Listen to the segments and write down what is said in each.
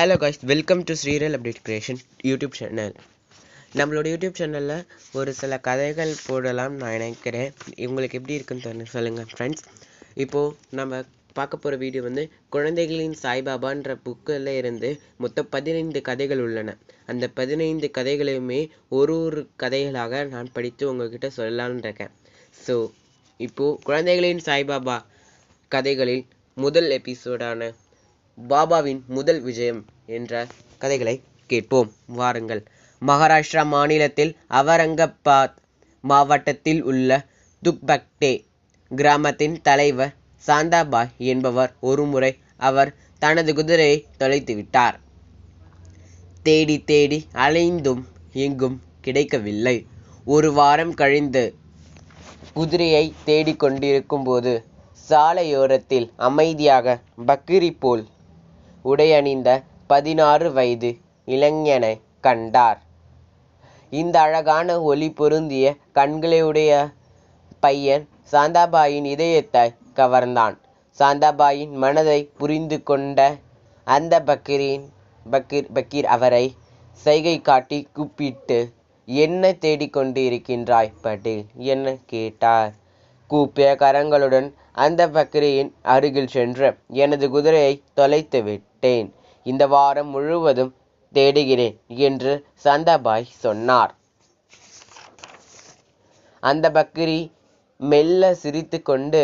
Hello guys welcome to ஸ்ரீரல் update creation YouTube channel நம்மளோட YouTube சேனலில் ஒரு சில கதைகள் போடலாம் நான் நினைக்கிறேன். உங்களுக்கு எப்படி இருக்குன்னு தெரியல சொல்லுங்கள் ஃப்ரெண்ட்ஸ் இப்போது நம்ம பார்க்க போகிற வீடியோ வந்து குழந்தைகளின் சாய்பாபான்ற புக்கில் இருந்து மொத்தம் பதினைந்து கதைகள் உள்ளன. அந்த பதினைந்து கதைகளையுமே ஒரு ஒரு கதைகளாக நான் படித்து உங்ககிட்ட சொல்லலான்னு இருக்கேன். ஸோ இப்போது குழந்தைகளின் சாய்பாபா கதைகளில் முதல் எபிசோடான பாபாவின் முதல் விஜயம் என்ற கதைகளை கேட்போம். வாருங்கள். மகாராஷ்டிரா மாநிலத்தில் அவரங்கபாத் மாவட்டத்தில் உள்ள துக்பக்டே கிராமத்தின் தலைவர் சாந்தாபாய் என்பவர் ஒருமுறை அவர் தனது குதிரையை தொலைத்து விட்டார். தேடி தேடி அலைந்தும் எங்கும் கிடைக்கவில்லை. ஒரு வாரம் கழிந்து குதிரையை தேடிக் கொண்டிருக்கும்போது சாலையோரத்தில் அமைதியாக பக்கிரி போல் உடையணிந்த பதினாறு வயது இளைஞனை கண்டார். இந்த அழகான ஒளி பொருந்திய கண்களையுடைய பையன் சாந்தாபாயின் இதயத்தை கவர்ந்தான். சாந்தாபாயின் மனதை புரிந்து கொண்ட அந்த பக்கீரின் பக்கீர் பக்கீர் அவரை சைகை காட்டி கூப்பிட்டு என்ன தேடிக்கொண்டு இருக்கின்றாய் பட்டேல் என்ன கேட்டார். கூப்பிய கரங்களுடன் அந்த பக்கிரியின் அருகில் சென்று எனது குதிரையை தொலைத்துவிட்டு விட்டேன் இந்த வாரம் முழுவதும் தேடுகிறேன் என்று சந்தாபாய் சொன்னார். அந்த பக்கிரி மெல்ல சிரித்துக்கொண்டு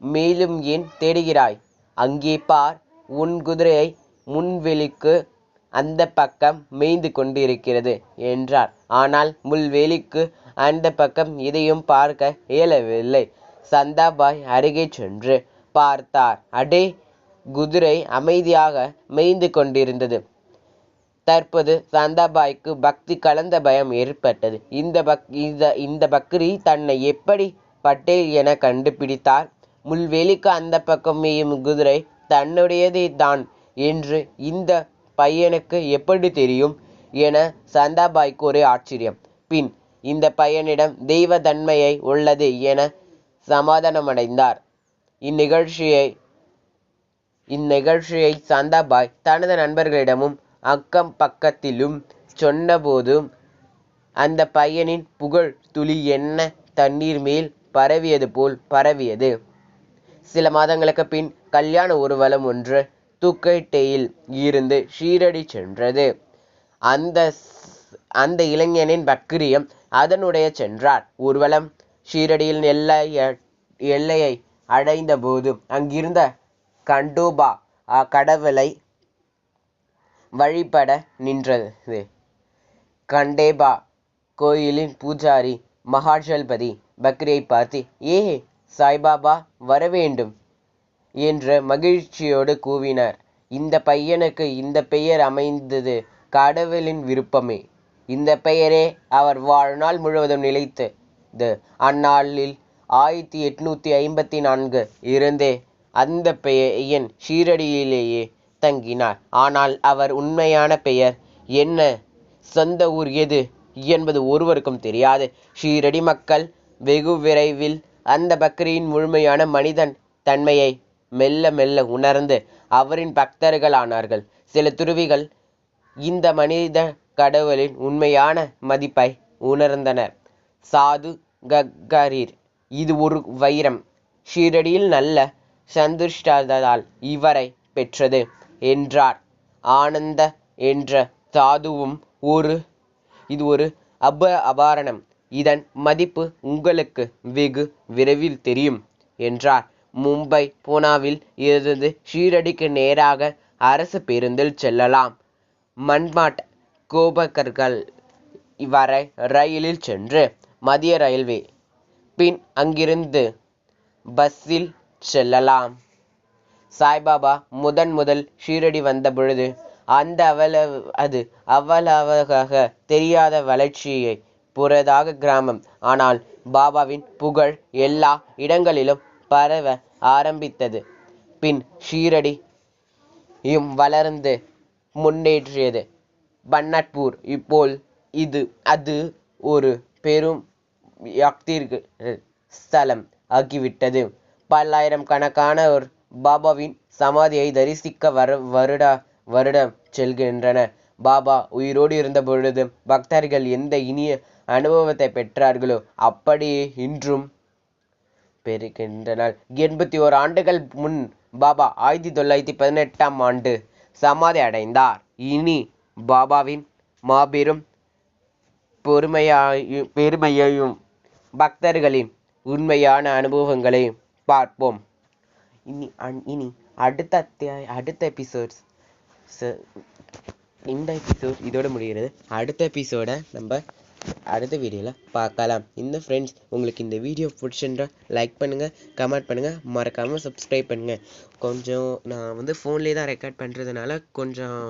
மேலும் ஏன் தேடுகிறாய்? அங்கே பார் உன் குதிரையை முன்வெளிக்கு அந்த பக்கம் மேய்ந்து கொண்டிருக்கிறது என்றார். ஆனால் முள்வேலிக்கு அந்த பக்கம் எதையும் பார்க்க இயலவில்லை. சந்தாபாய் அருகே சென்று பார்த்தார். அடே குதிரை அமைதியாக மேய்ந்து கொண்டிருந்தது. தற்போது சந்தாபாய்க்கு பக்தி கலந்த பயம் ஏற்பட்டது. இந்த பக் இந்த இந்த பக்ரி தன்னை எப்படி பட்டேல் என கண்டுபிடித்தார்? முள்வெளிக்கு அந்த பக்கம் மேயும் குதிரை தன்னுடையதே தான் என்று இந்த பையனுக்கு எப்படி தெரியும் என சந்தாபாய்க்கு ஒரே ஆச்சரியம். பின் இந்த பையனிடம் தெய்வ தன்மையை உள்ளது என சமாதானமடைந்தார். இந்நிகழ்ச்சியை இந்நிகழ்ச்சியை சந்தாபாய் தனது நண்பர்களிடமும் அக்கம் பக்கத்திலும் சொன்னபோதும் அந்த பையனின் புகழ் துளி என்ன தண்ணீர் மேல் பரவியது போல் பரவியது. சில மாதங்களுக்கு பின் கல்யாண ஊர்வலம் ஒன்று தூக்கட்டேயில் இருந்து ஷீரடி சென்றது. அந்த அந்த இளைஞனின் பக்கிரியம் அதனுடைய சென்றார். ஊர்வலம் ஷீரடியில் எல்லை எல்லையை அடைந்த போது அங்கிருந்த கண்டோபா கடவுளை வழிபட நின்றது. கண்டேபா கோயிலின் பூஜாரி மகாஜல்பதி பக்ரியை பார்த்து ஏ சாய்பாபா வரவேண்டும் என்று மகிழ்ச்சியோடு கூவினார். இந்த பையனுக்கு இந்த பெயர் அமைந்தது கடவுளின் விருப்பமே. இந்த பெயரே அவர் வாழ்நாள் முழுவதும் நிலைத்து அந்நாளில் ஆயிரத்தி எட்நூத்தி ஐம்பத்தி நான்கு இருந்தே அந்த பெயன் ஷீரடியிலேயே தங்கினார். ஆனால் அவர் உண்மையான பெயர் என்ன? சொந்த ஊர் எது? என்பது ஒருவருக்கும் தெரியாது. ஷீரடி மக்கள் வெகு விரைவில் அந்த பக்ரியின் முழுமையான மனிதன் தன்மையை மெல்ல மெல்ல உணர்ந்து அவரின் பக்தர்கள் ஆனார்கள் சில துருவிகள் இந்த மனித கடவுளின் உண்மையான மதிப்பை உணர்ந்தனர். சாது கக்கரீர் இது ஒரு வைரம். ஷீரடியில் நல்ல சந்துஷ்டதால் இவரை பெற்றது என்றார். ஆனந்த என்ற சாதுவும் ஒரு இது ஒரு அப அபாரணம். இதன் மதிப்பு உங்களுக்கு வெகு விரைவில் தெரியும் என்றார். மும்பை பூனாவில் இருந்து ஷீரடிக்கு நேராக அரசு பேருந்தில் செல்லலாம். மன்மாட் கோபகர்கள் வரை ரயிலில் சென்று மத்திய ரயில்வே. பின் அங்கிருந்து பஸ்ஸில் செல்லலாம். சாய்பாபா முதன் முதல் ஷீரடி வந்த பொழுது அந்த அவ்வளவு அது அவ்வளவாக தெரியாத வளர்ச்சியை புறதாக கிராமம். ஆனால் பாபாவின் புகழ் எல்லா இடங்களிலும் பரவ ஆரம்பித்தது. பின் ஷீரடி யும் வளர்ந்து முன்னேற்றியது. பன்னட்பூர் இப்போ இது அது ஒரு பெரும் யாக்தீர்கள் ஸ்தலம் ஆகிவிட்டது. பல்லாயிரம் கணக்கானோர் பாபாவின் சமாதியை தரிசிக்க வர வருடா வருடம் செல்கின்றன. பாபா உயிரோடு இருந்த பொழுது பக்தர்கள் எந்த இனிய அனுபவத்தை பெற்றார்களோ அப்படியே இன்றும் பெறுகின்றனர். எண்பத்தி ஓரு ஆண்டுகள் முன் பாபா ஆயிரத்தி தொள்ளாயிரத்தி பதினெட்டாம் ஆண்டு சமாதி அடைந்தார். இனி பாபாவின் மாபெரும் பொறுமையாயும் பெருமையையும் பக்தர்களின் உண்மையான அனுபவங்களை பார்ப்போம். இனி இனி அடுத்த அத்தியாய அடுத்த எபிசோட்ஸ் இந்த எபிசோட் இதோட முடிகிறது. அடுத்த எபிசோடை நம்ம அடுத்த வீடியோவில் பார்க்கலாம். இந்த ஃப்ரெண்ட்ஸ் உங்களுக்கு இந்த வீடியோ பிடிச்சிருந்தா லைக் பண்ணுங்கள் கமெண்ட் பண்ணுங்கள் மறக்காமல் சப்ஸ்கிரைப் பண்ணுங்கள் கொஞ்சம் நான் வந்து ஃபோன்லேயே தான் ரெக்கார்ட் பண்ணுறதுனால கொஞ்சம்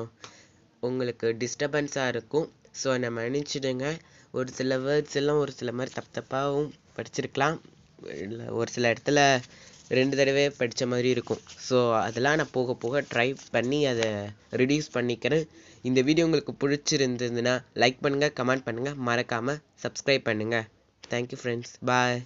உங்களுக்கு டிஸ்டர்பன்ஸாக இருக்கும். ஸோ என்னை மன்னிச்சிடுங்க ஒரு சில வேர்ட்ஸ் எல்லாம் ஒரு சில மாதிரி தப்பு தப்பாகவும் படிச்சிருக்கலாம். இல்லை ஒரு சில இடத்துல ரெண்டு தடவை படித்த மாதிரி இருக்கும். ஸோ அதெல்லாம் நான் போக போக ட்ரை பண்ணி அதை ரிடியூஸ் பண்ணிக்கிறேன். இந்த வீடியோ உங்களுக்கு பிடிச்சிருந்ததுன்னா லைக் பண்ணுங்கள் கமெண்ட் பண்ணுங்கள் மறக்காமல் சப்ஸ்கிரைப் பண்ணுங்கள் தேங்க்யூ ஃப்ரெண்ட்ஸ் பாய்